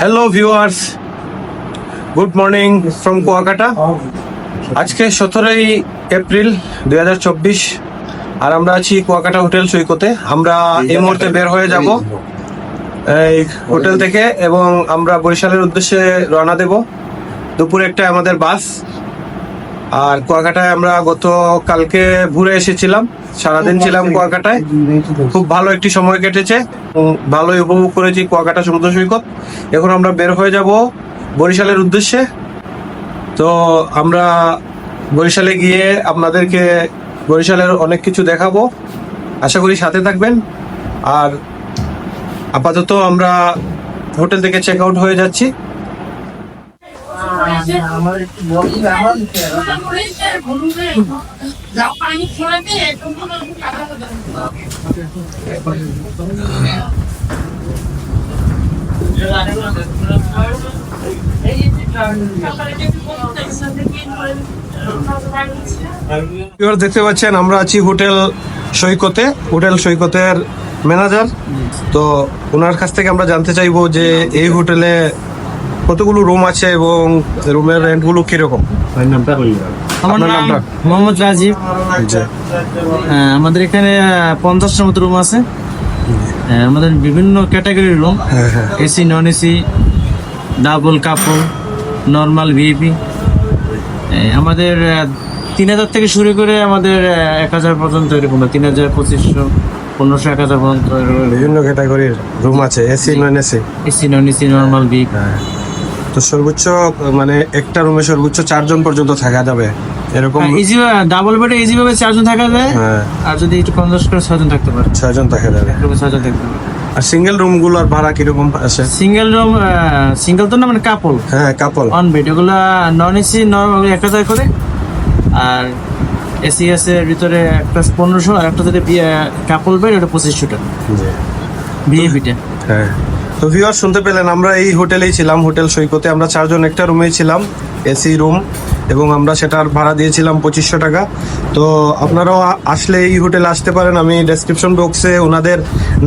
Hello viewers good morning from Kuakata আজকে সতেরোই April দু হাজার চব্বিশ আর আমরা আছি কুয়াকাটা হোটেল সৈকতে। আমরা এই মুহূর্তে বের হয়ে যাব। এই হোটেল থেকে এবং আমরা বরিশালের উদ্দেশ্যে রওনা দেব। দুপুরে একটা আমাদের বাস। আর কুয়াকাটায় আমরা গত কালকে ঘুরে এসেছিলাম সারাদিন ছিলাম কুয়াকাটায়। খুব ভালো একটি সময় কেটেছে ভালোই উপভোগ করেছি কুয়াকাটা সমুদ্র সৈকত। এখন আমরা বের হয়ে যাব বরিশালের উদ্দেশ্যে। তো আমরা বরিশালে গিয়ে আপনাদেরকে বরিশালের অনেক কিছু দেখাবো। আশা করি সাথে থাকবেন। আর আপাতত আমরা হোটেল থেকে চেক আউট হয়ে যাচ্ছি। দেখতে পাচ্ছেন আমরা আছি হোটেল সৈকতে হোটেল সৈকতের ম্যানেজার। তো ওনার কাছ থেকে আমরা জানতে চাইব যে এই হোটেলে কতগুলো রুম আছে এবং রুমের রেন্টগুলো কীরকম? আমার নাম মোহাম্মদ রাজীব। হ্যাঁ, আমাদের এখানে পঞ্চাশটার মতো রুম আছে। হ্যাঁ, আমাদের বিভিন্ন ক্যাটাগরির রুম হ্যাঁ হ্যাঁ। AC non AC double couple normal VIP আমাদের তিন হাজার থেকে শুরু করে আমাদের এক হাজার পর্যন্ত এরকম তিন হাজার পঁচিশশো পনেরোশো এক হাজার পর্যন্ত বিভিন্ন ক্যাটাগরির রুম আছে AC non AC AC non AC normal VIP তো সর্বোচ্চ মানে একটা রুমে সর্বোচ্চ চারজন পর্যন্ত থাকা যাবে। এরকম ইজি ডাবল বেডে ইজি ভাবে চারজন থাকা যায় হ্যাঁ। আর যদি একটু কনজাস করে ছজন থাকতে পারে। ছয়জন থাকা যাবে। রুমে ছজন থাকতে পারে। আর সিঙ্গেল রুমগুলোর ভাড়া কীরকম আছে? সিঙ্গেল রুম সিঙ্গেল তো না মানে কাপল হ্যাঁ কাপল অন বেড ওগুলা নন এসি এক হাজার করে। আর এসি আছে ভিতরে একটা পনেরোশো আর একটা যদি কাপল বেড ওটা পঁচিশশো টাকা। ভিএপিটা হ্যাঁ। তো ভিউয়ার শুনতে পেলেন আমরা এই হোটেলেই ছিলাম হোটেল সৈকতে। আমরা চারজন একটা রুমেই ছিলাম এসি রুম এবং আমরা সেটার ভাড়া দিয়েছিলাম পঁচিশশো টাকা। তো আপনারাও আসলে এই হোটেলে আসতে পারেন আমি ডেসক্রিপশন বক্সে ওনাদের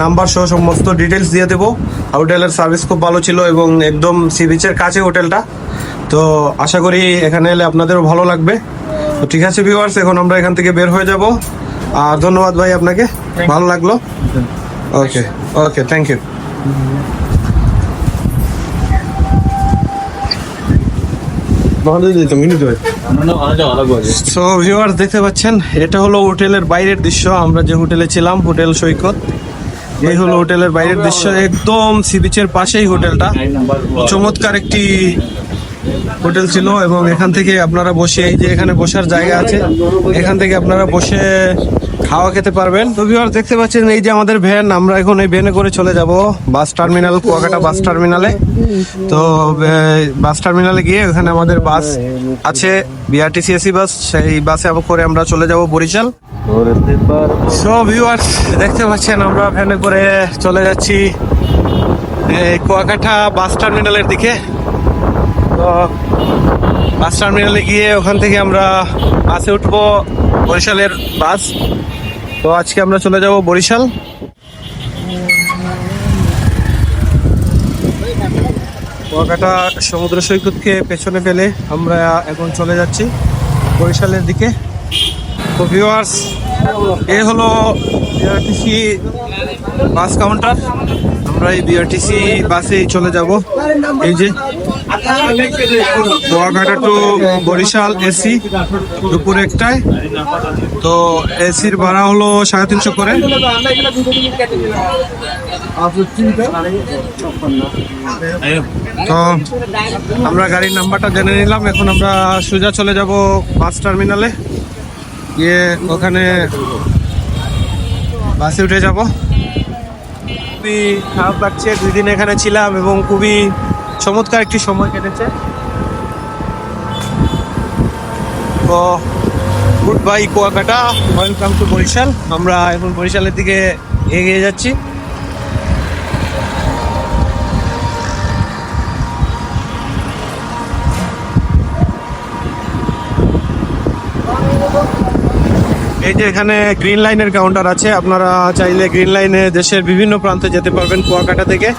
নাম্বার সহ সমস্ত ডিটেলস দিয়ে দেবো। হোটেলের সার্ভিস খুব ভালো ছিল এবং একদম সি বিচের কাছে হোটেলটা। তো আশা করি এখানে এলে আপনাদেরও ভালো লাগবে। তো ঠিক আছে ভিউয়ার্স এখন আমরা এখান থেকে বের হয়ে যাব। আর ধন্যবাদ ভাই আপনাকে ভালো লাগল? Okay okay thank you so viewers দেখতে পাচ্ছেন, এটা হলো হোটেলের বাইরের দৃশ্য। আমরা যে হোটেলে ছিলাম, হোটেল সৈকত, এই হলো হোটেলের বাইরের দৃশ্য। একদম সি বিচের পাশেই হোটেলটা। চমৎকার একটি হোটেল ছিল এবং এখান থেকে আপনারা বসে, এই যে এখানে বসার জায়গা আছে, এখান থেকে আপনারা বসে খাওয়া খেতে পারবেন। তো ভিউয়ার দেখতে পাচ্ছেন এই যে আমাদের ভ্যান আমরা এখন এই ভ্যানে করে চলে যাব বাস টার্মিনাল কুয়াকাটা বাস টার্মিনালে তো বাস টার্মিনালে গিয়ে ওখানে আমাদের বাস আছে বিআরটিসি এসি বাস সেই বাসে আবার করে আমরা চলে যাব বরিশাল। সো ভিউয়ার্স দেখতে পাচ্ছেন আমরা ভ্যানে করে চলে যাচ্ছি কুয়াকাটা বাস টার্মিনালের দিকে। তো বাস টার্মিনালে গিয়ে ওখান থেকে আমরা বাসে উঠবো বরিশালের বাস। তো আজকে আমরা চলে যাব বরিশাল। কুয়াকাটা সমুদ্র সৈকতকে পেছনে ফেলে আমরা এখন চলে যাচ্ছি বরিশালের দিকে। তো ভিউয়ার্স এ হলো বিআরটিসি বাস কাউন্টার আমরা এই বিআরটিসি বাসেই চলে যাব। এই যে কুয়াকাটা টু বরিশাল এসি দুপুর একটায়। তো এসির ভাড়া হলো সাড়ে তিনশো করে। তো আমরা গাড়ির নাম্বারটা জেনে নিলাম। এখন আমরা সোজা চলে যাব বাস টার্মিনালে। গিয়ে ওখানে বাসে উঠে যাব। খুবই খারাপ লাগছে। দুই দিন এখানে ছিলাম এবং খুবই চমৎকার একটি সময় কেটেছে। তো goodbye Kuakata, welcome to Barishal. আমরা এখন বরিশালের দিকে এগিয়ে যাচ্ছি। এই যে এখানে গ্রিন লাইনের কাউন্টার আছে, আপনারা চাইলে গ্রিন লাইনে দেশের বিভিন্ন প্রান্তে যেতে পারবেন কুয়াকাটা থেকে।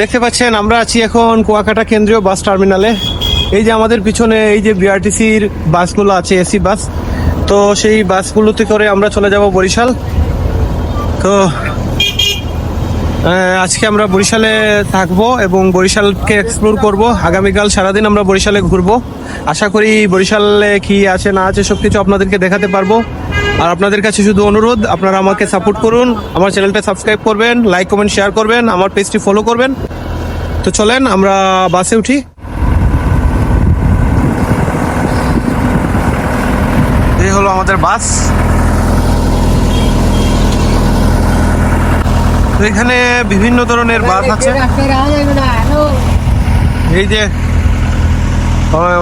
দেখতে পাচ্ছেন, আমরা আছি এখন কুয়াকাটা কেন্দ্রীয় বাস টার্মিনালে। এই যে আমাদের পিছনে এই যে বিআরটিসির বাসগুলো আছে এসি বাস, তো সেই বাসগুলোতে করে আমরা চলে যাব বরিশাল। তো আজকে আমরা বরিশালে থাকব এবং বরিশালকে এক্সপ্লোর করব। আগামীকাল সারাদিন আমরা বরিশালে ঘুরবো। আশা করি বরিশালে কি আছে, না আছে সব কিছু আপনাদেরকে দেখাতে পারব। আর আপনাদের কাছে শুধু অনুরোধ, আপনারা আমাকে সাপোর্ট করুন, আমার চ্যানেলটা সাবস্ক্রাইব করবেন লাইক কমেন্ট শেয়ার করবেন, আমার পেজটি ফলো করবেন। তো চলেন, আমরা বাসে উঠি। এই হলো আমাদের বাস। তো এখানে বিভিন্ন ধরনের বাস আছে। এই যে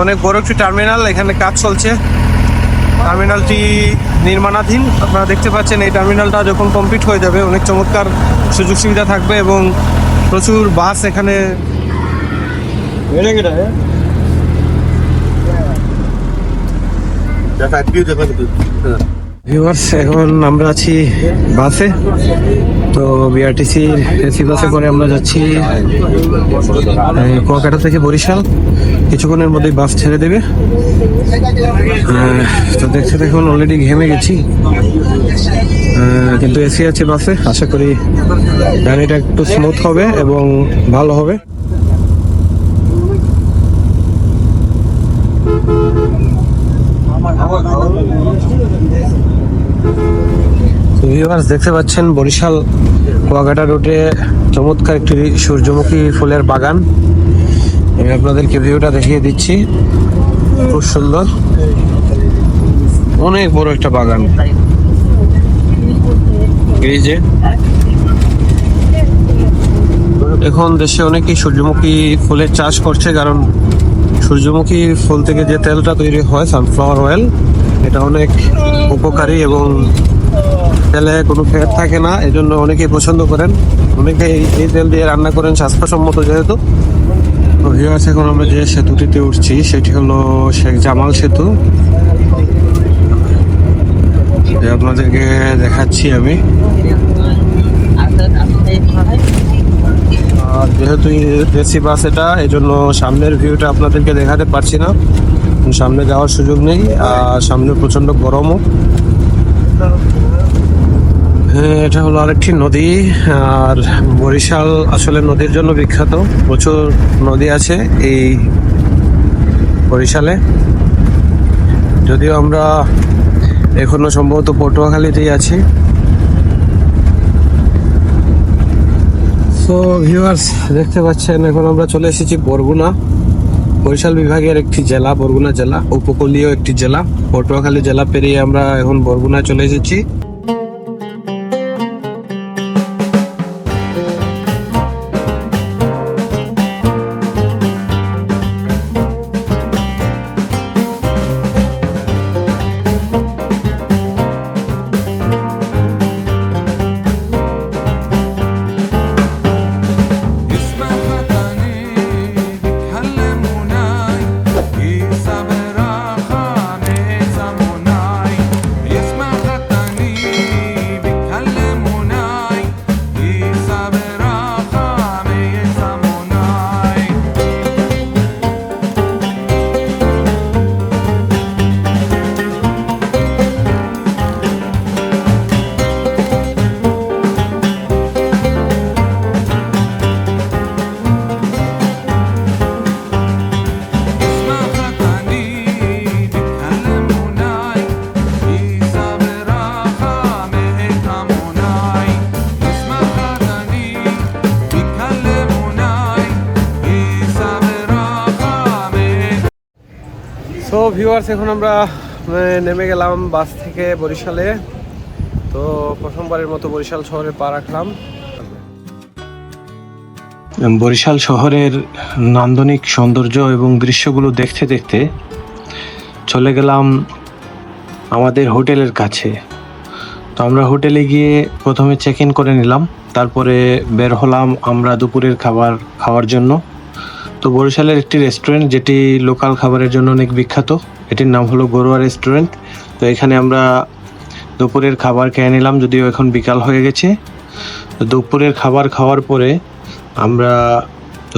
অনেক বড় একটি টার্মিনাল এখানে কাজ চলছে। টার্মিনালটি নির্মাণাধীন। আপনারা দেখতে পাচ্ছেন এই টার্মিনালটা যখন কমপ্লিট হয়ে যাবে অনেক চমৎকার সুযোগ সুবিধা থাকবে এবং প্রচুর বাস এখানে ভিউয়ার্স এখন আমরা আছি বাসে। তো বিআরটিসির এসি বাসে করে আমরা যাচ্ছি কুয়াকাটা থেকে বরিশাল। কিছুক্ষণের মধ্যেই বাস ছেড়ে দেবে। তো দেখতে দেখুন অলরেডি ঘেমে গেছি। কিন্তু এসি আছে বাসে, আশা করি গাড়িটা একটু স্মুথ হবে এবং ভালো হবে। ভিউয়ার্স দেখতে পাচ্ছেন বরিশাল কুয়াকাটা রোডে চমৎকার একটি সূর্যমুখী ফুলের বাগান। আমি আপনাদেরকে ভিউটা দেখিয়ে দিচ্ছি। খুব সুন্দর। অনেক বড় একটা বাগান। যে। এখন দেশে অনেকেই সূর্যমুখী ফুলের চাষ করছে কারণ সূর্যমুখী ফুল থেকে যে তেলটা তৈরি হয় সানফ্লাওয়ার অয়েল এটা অনেক উপকারী এবং তেলে কোনো ফ্যাট থাকে না এই জন্য অনেকেই পছন্দ করেন। অনেকে এই- তেল দিয়ে রান্না করেন স্বাস্থ্যসম্মত যেহেতু। তো ভিউয়ার্স এখন আমরা যে সেতুটিতে উঠছি, সেটি হলো শেখ জামাল সেতু। আপনাদেরকে দেখাচ্ছি আমি। আর যেহেতু এসি বাস এটা এই জন্য সামনের ভিউটা আপনাদেরকে দেখাতে পারছি না। সামনে যাওয়ার সুযোগ নেই, আর সামনে প্রচণ্ড গরমও। এটা হলো আরেকটি নদী, আর বরিশাল আসলে নদীর জন্য বিখ্যাত। প্রচুর নদী আছে এই বরিশালে। যদিও আমরা এখনও সম্ভবত পটুয়াখালীতেই আছি। তো ভিউয়ার্স দেখতে পাচ্ছেন, এখন আমরা চলে এসেছি বরগুনা। বরিশাল বিভাগের একটি জেলা, বরগুনা জেলা, উপকূলীয় একটি জেলা। পটুয়াখালী জেলা পেরিয়ে আমরা এখন বরগুনা চলে এসেছি। সো ভিউয়ার্স এখন আমরা নেমে গেলাম বাস থেকে বরিশালে। তো, প্রথমবারের মতো বরিশাল শহরে পা রাখলাম। বরিশাল শহরের নান্দনিক সৌন্দর্য এবং দৃশ্যগুলো দেখতে দেখতে চলে গেলাম আমাদের হোটেলের কাছে। তো, আমরা হোটেলে গিয়ে প্রথমে চেক ইন করে নিলাম, তারপরে বের হলাম আমরা দুপুরের খাবার খাওয়ার জন্য। তো বরিশালের একটি রেস্টুরেন্ট যেটি লোকাল খাবারের জন্য অনেক বিখ্যাত। এটির নাম হলো গরুয়া রেস্টুরেন্ট তো এখানে আমরা দুপুরের খাবার খেয়ে নিলাম, যদিও এখন বিকাল হয়ে গেছে। তো দুপুরের খাবার খাওয়ার পরে আমরা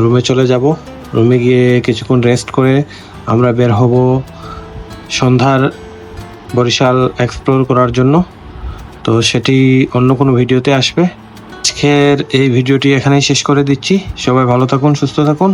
রুমে চলে যাব। রুমে গিয়ে কিছুক্ষণ রেস্ট করে আমরা বের হব সন্ধ্যার বরিশাল এক্সপ্লোর করার জন্য। তো সেটি অন্য কোনো ভিডিওতে আসবে। আজকের এই ভিডিওটি এখানেই শেষ করে দিচ্ছি। সবাই ভালো থাকুন, সুস্থ থাকুন।